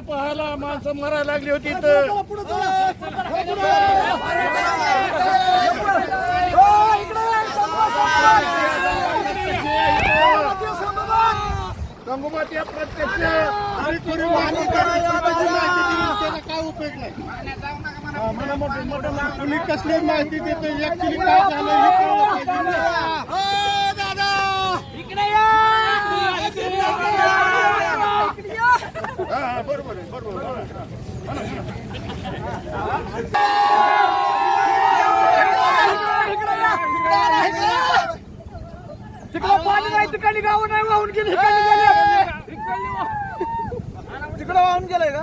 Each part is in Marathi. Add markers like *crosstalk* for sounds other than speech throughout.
पाहायला माणसं मरायला लागली होती संबंधात. गंगोबाच्या प्रत्यक्ष. काय उपयोग नाही. मला मोठं मोठं कसली माहिती देतो ऍक्च्युली काय झालं हे कळलं पाहिजे ना. हो, दादा. इकडे या. इकडे या. इकडे या. हा, हा, बरोबर तिकडं पाणी नाही तिकडली गाव नाही वाहून गेली तिकडे वाहून गेलंय का?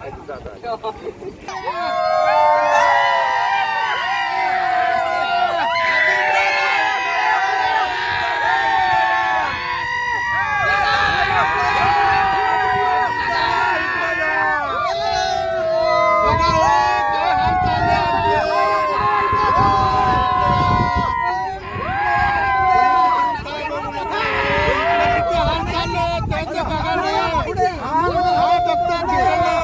बघा *laughs* हो, काय हाल चालले आमचे. किती हाल चालले, त्यांचं बघा ना. हा, बघतो तिकडनं.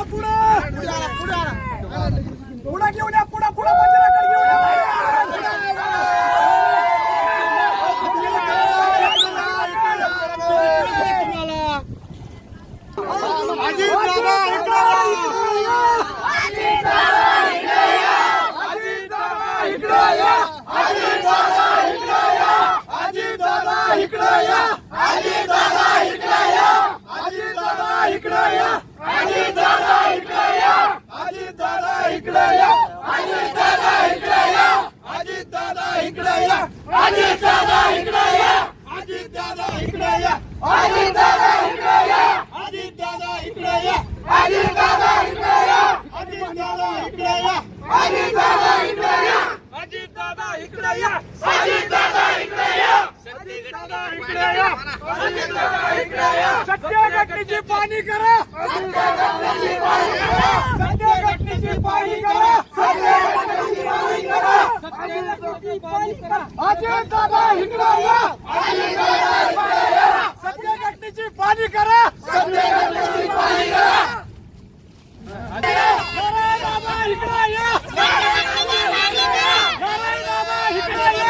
इकडे या दादा, तुम्हाला पुढे घेऊन या पुढे पुढे मंदिराकडे घेऊन या अजित दादा, इकडे या. सत्य घटनेची पाणी करा. सत्य घटनेची पाणी करा. अजय दादा या. सत्य घटनेची पाणी करा. दादा या नारायण दादा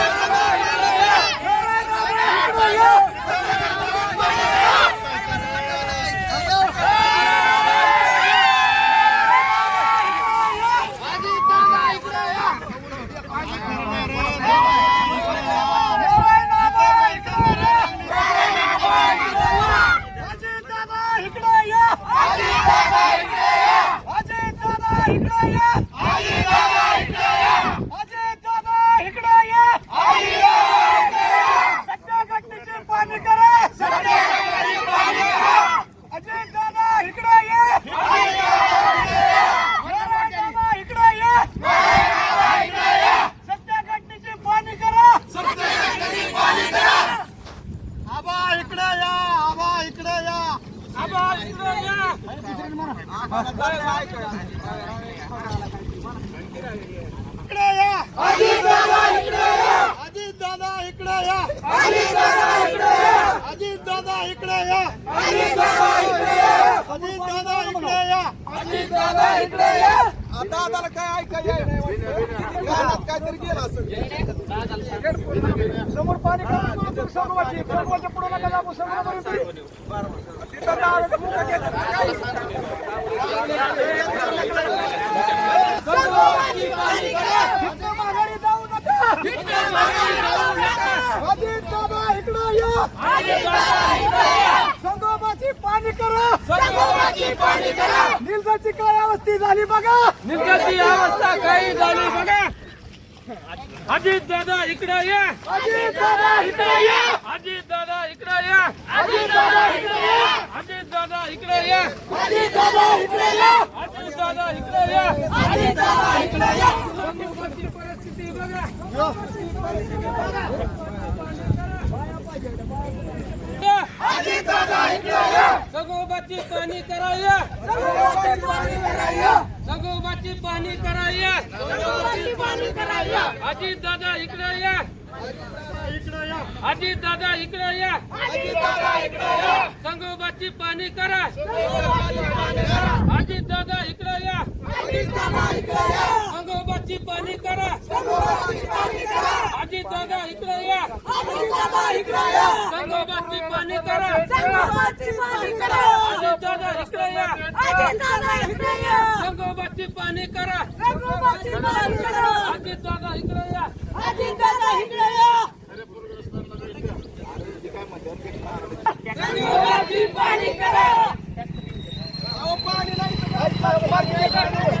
इकडे या नारायण दादा इकडे या पाणी करा अजय दादा इकडे ये दादा इकडे ये सत्य घटनेची पाणी करा आबा इकडे या आबा इकडे या इकडे या अजित दादा इकडे या अजित दादा इकडे या अजित दादा इकडे या अजित दादा इकडे या अजित दादा इकडे या. दादाला काय ऐकायला नाही वाटतं. गावात काहीतरी गेलं असेल. समोर पाणी करा, पुढं नका जाऊ, जाऊ दादा इकडं. या. संगोबाची पाणी करा. निलजाची काय अवस्थी झाली बघा. निर्गती अवस्था काही झाली बघा. अजित दादा इकडे या. अजित दादा इकडे या. अजित दादा इकडे या. अजित दादा इकडे या. अजित दादा इकडे या. अजित दादा इकडे या. अजित दादा इकडे या. अजित दादा इकडे या. परिस्थिती बघा. या. अजित सगोबाची पाणी कराय्या सगोबाची पाणी कराय्या अजित दादा इकडे या. अजित दादा इकडे या. संगोबाची पाणी करा. अजित दादा इकडे या. पाणी करा. आजी दादा इकडे या. संगोबाची पाणी करा. आजी दादा इकडे या. संगोबाची पाणी करा. आजी दादा इकडे या. संगोबाची पाणी करा. पाणी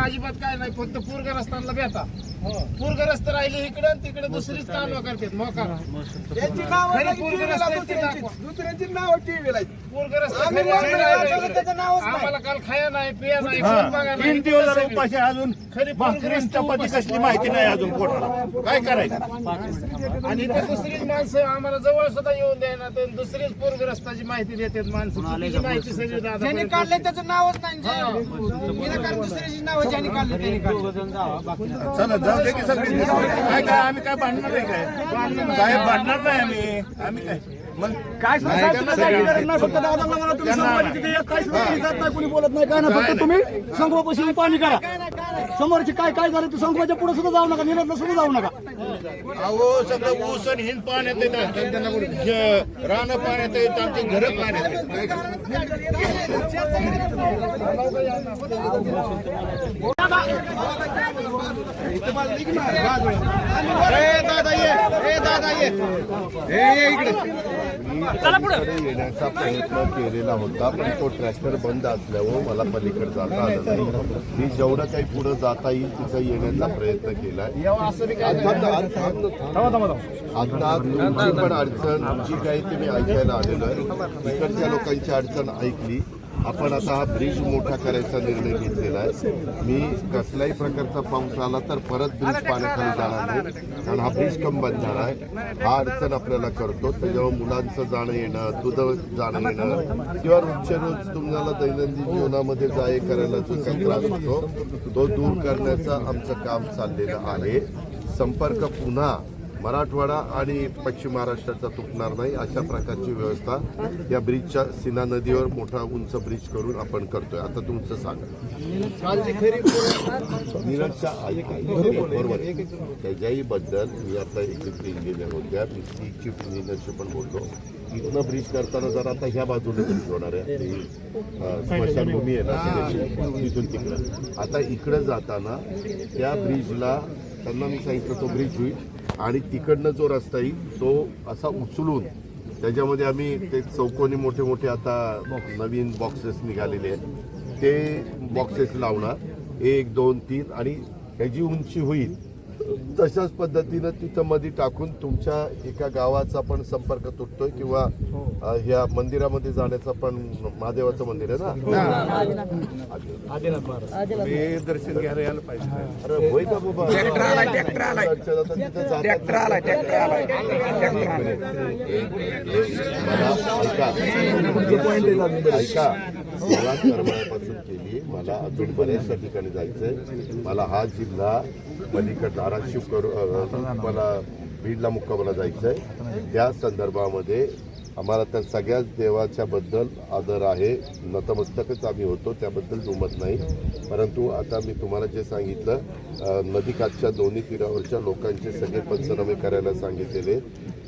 अजिबात काय नाही फक्त पूरग्रस्तांना रस्त्यांना भेटा पूरग्रस्त राहिले इकडे आणि तिकडे दुसरीच कामं करतात मोका. खरी पूरग्रस्त आहेत ती दाखवा. दुसऱ्यांची नाव टीव्हीला पूरग्रस्त आम्ही खरी वरनं आहे वाचवलं, इकडे. त्याचं नावच नाही. आम्हाला काल खाया नाही पिया नाही हा. फोन बघा नाही. तीन दिवस झाले उपाशी अजून. खरी भाकरी पूरग्रस्त चपाती कसली माहिती नाही अजून पोटाला काय करायचं? आणि इथे दुसरीच माणसं आम्हाला जवळ सुद्धा येऊन द्यायना तर दुसरीच पूरग्रस्ताची माहिती देतात माणसं. चुकीची माहिती सगळी दादा ज्यांनी काढले त्याचं नावच नाही विनाकारण दुसऱ्याची नाव ज्यांनी काढले त्यांनी काढले चला जाऊ दे की सगळी. काय काय आम्ही काय भांडणार आहे काय? साहेब भांडणार नाही आम्ही. आम्ही काय? मग काय नाही, फक्त दादाला म्हणा तुम्ही तिथे सुद्धा कोणी जात नाही कोणी बोलत नाही काय नाही काय फक्त नाही. तुम्ही येऊन पाणी करा. समोरची काय काय झालं ते संघाच्या पुढे सुद्धा जाऊ नका निरतला सुद्धा जाऊ नका. अहो सगळं ऊस आणि हिंद पाण्यात येत. रान पाण्यात येत आमची घरं पाण्यात येत काय करायचं? येण्याचा प्रयत्न केलेला होता पण तो ट्रॅक्टर बंद असल्यावर मला पलीकडे जाता आलं नाही. मी जेवढं काही पुढे जाता येईल तिथं येण्याचा प्रयत्न केलाय आता तुमची पण अडचण जी काही तुम्ही ऐकायला आलेलो आहे. इकडच्या लोकांची अडचण ऐकली. आपण आता हा ब्रिज मोठा करायचा निर्णय घेतलेला आहे. मी कसल्याही प्रकारचा पाऊस आला तर परत ब्रिज पाण्याखाली जाणार नाही. कारण हा ब्रिज कम बंद झाला आहे. हा अडचण आपल्याला करतो. त्याच्यावर मुलांचं जाणं येणं दूध जाणं येणं किंवा रोजच्या रोज तुम्हाला दैनंदिन जीवनामध्ये जाय करायला जो काही त्रास होतो तो दूर करण्याचं आमचं काम चाललेलं आहे. संपर्क पुन्हा मराठवाडा आणि पश्चिम महाराष्ट्राचा तुटणार नाही अशा प्रकारची व्यवस्था या ब्रिजच्या सीना नदीवर मोठा उंच ब्रिज करून आपण करतोय. आता तुमचं सांगा. नीरजच्या बरोबर. त्याच्याहीबद्दल मी आता एकत्र गेल्या होत्या मी सी चीफ इंजिनियरशी पण बोललो. इथनं ब्रिज करताना जर आता ह्या बाजूने ब्रिज होणार आहे स्मशानभूमी आहे ना तिथून तिकडं. आता इकडं जाताना त्या ब्रिजला त्यांना मी सांगितलं तो ब्रिज होईल. आणि तिकडनं जो रस्ता येईल तो असा उचलून त्याच्यामध्ये आम्ही ते चौकोनी मोठे मोठे आता नवीन बॉक्सेस निघालेले आहेत. ते बॉक्सेस लावणार. एक दोन तीन आणि ह्याची उंची होईल. तशाच पद्धतीनं तिथं मध्ये टाकून तुमच्या एका गावाचा पण संपर्क तुटतोय किंवा अ, ह्या मंदिरामध्ये जाण्याचा पण महादेवाचं मंदिर आहे ना? मी दर्शन घ्यायला यायला पाहिजे. अरे होय का बाबा? ट्रॅक्टर आला ट्रॅक्टर आला ट्रॅक्टर आला ट्रॅक्टर आला ऐका. मला करमाळ्यापासून केली. मला अजून बऱ्याचशा ठिकाणी जायचंय. मला हा जिल्हा पलीकड धाराशिव करू मला बीडला मुक्कामाला जायचं आहे त्या संदर्भामध्ये आम्हाला त्या सगळ्याच देवाच्या बद्दल आदर आहे. नतमस्तकच आम्ही होतो त्याबद्दल दुमत नाही. परंतु आता मी तुम्हाला जे सांगितलं नदीकाठच्या दोन्ही तीरावरच्या लोकांचे सगळे पंचनामे करायला सांगितलेले.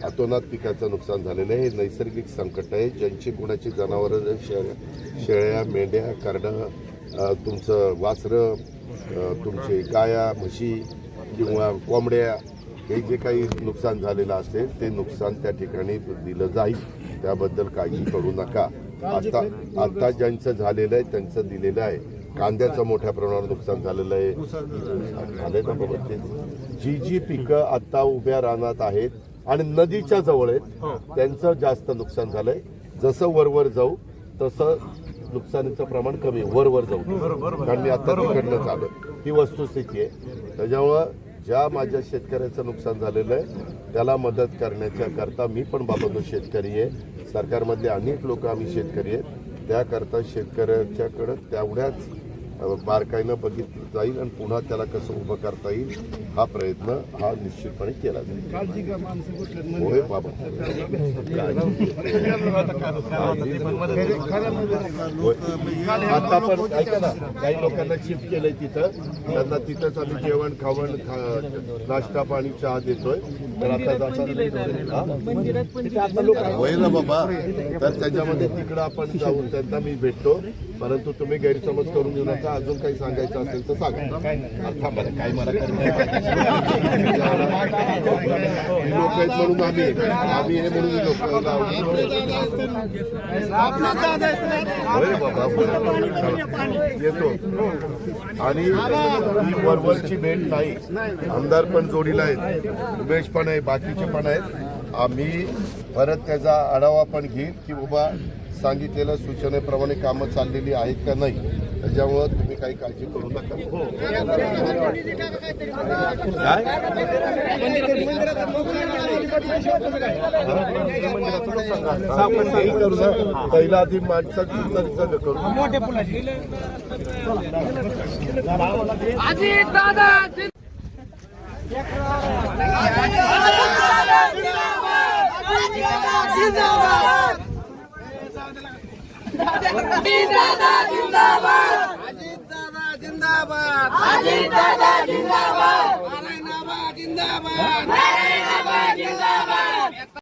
अतोनात पिकाचं नुकसान झालेलं आहे. हे नैसर्गिक संकट आहे. ज्यांची कुणाची जनावरं शेळ्या शेळ्या मेंढ्या करडं तुमचं वासरं तुमचे गाया म्हशी किंवा कोंबड्या हे जे काही नुकसान झालेलं असेल ते नुकसान त्या ठिकाणी दिलं जाईल. त्याबद्दल काळजी करू नका. आता आता ज्यांचं झालेलं आहे त्यांचं दिलेलं आहे. कांद्याचं मोठ्या प्रमाणावर नुकसान झालेलं आहे. झालंय ना बाबा ते जी जी पिकं आता उभ्या रानात आहेत आणि नदीच्या जवळ आहेत त्यांचं जास्त नुकसान झालंय. जसं वरवर जाऊ तसं नुकसानीचं प्रमाण कमी. वर वर जाऊ कारण मी आता तिकडनं आलो ही वस्तुस्थिती आहे. त्याच्यामुळं ज्या माझ्या शेतकऱ्याचं नुकसान झालेलं आहे त्याला मदत करण्याच्या करता मी पण बाबांनो शेतकरी आहे. सरकारमधले अनेक लोक आम्ही शेतकरी आहेत. त्याकरता शेतकऱ्याच्याकडं तेवढ्याच बारकाईनं बघितलं जाईल आणि पुन्हा त्याला कसं उभं करता येईल हा प्रयत्न हा निश्चितपणे केला जाईल. होय बाबा. आता पण ऐका ना काही लोकांना शिफ्ट केलंय तिथं. त्यांना तिथंच आम्ही जेवण खावण नाश्ता पाणी चहा देतोय. तर आता जाताना हा? होय ना बाबा. तर त्याच्यामध्ये तिकडं आपण जाऊ त्यांना मी भेटतो. परंतु तुम्ही गैरसमज करून घेऊ नका. अजून काही सांगायचं असेल तर सांगा. ना, काय मला लोक आहेत म्हणून आम्ही आम्ही हे म्हणून बाबा येतो. आणि वरवरची भेट नाही. आमदार पण जोडीला आहेत. उमेश पण आहे बाकीचे पण आहेत. आम्ही परत त्याचा आढावा पण घेईल की बाबा सांगितलेल्या सूचनेप्रमाणे कामं चाललेली आहेत का नाही. त्याच्यामुळं तुम्ही काही काळजी करू नका. आपण काही करू ना पहिला आधी माणसाची सगळं करू अजित दादा जिंदाबाद